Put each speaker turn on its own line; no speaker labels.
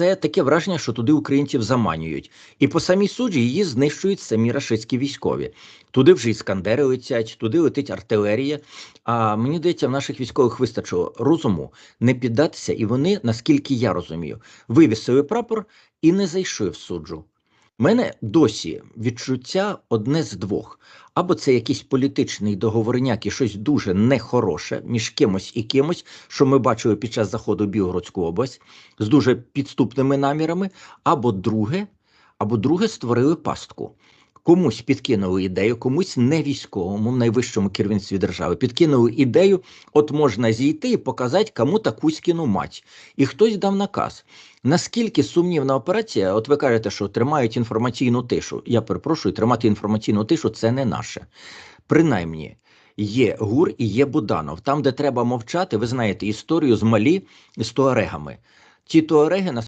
це таке враження, що туди українців заманюють. І по самій суджі її знищують самі рашистські військові. Туди вже іскандери летять, туди летить артилерія. А мені здається, в наших військових вистачило розуму не піддатися, і вони, наскільки я розумію, вивісили прапор і не зайшли в суджу. Мене досі відчуття одне з двох. Або це якийсь політичний договорняк і щось дуже нехороше між кимось і кимось, що ми бачили під час заходу в Білгородську область з дуже підступними намірами, або друге, або друге створили пастку. Комусь підкинули ідею, комусь не військовому, в найвищому керівництві держави, підкинули ідею, от можна зійти і показати кому таку скіну мать. І хтось дав наказ. Наскільки сумнівна операція, от ви кажете, що тримають інформаційну тишу. Я перепрошую, тримати інформаційну тишу це не наше. Принаймні, є ГУР і є Буданов. Там, де треба мовчати, ви знаєте історію з Малі з туарегами. Ті туареги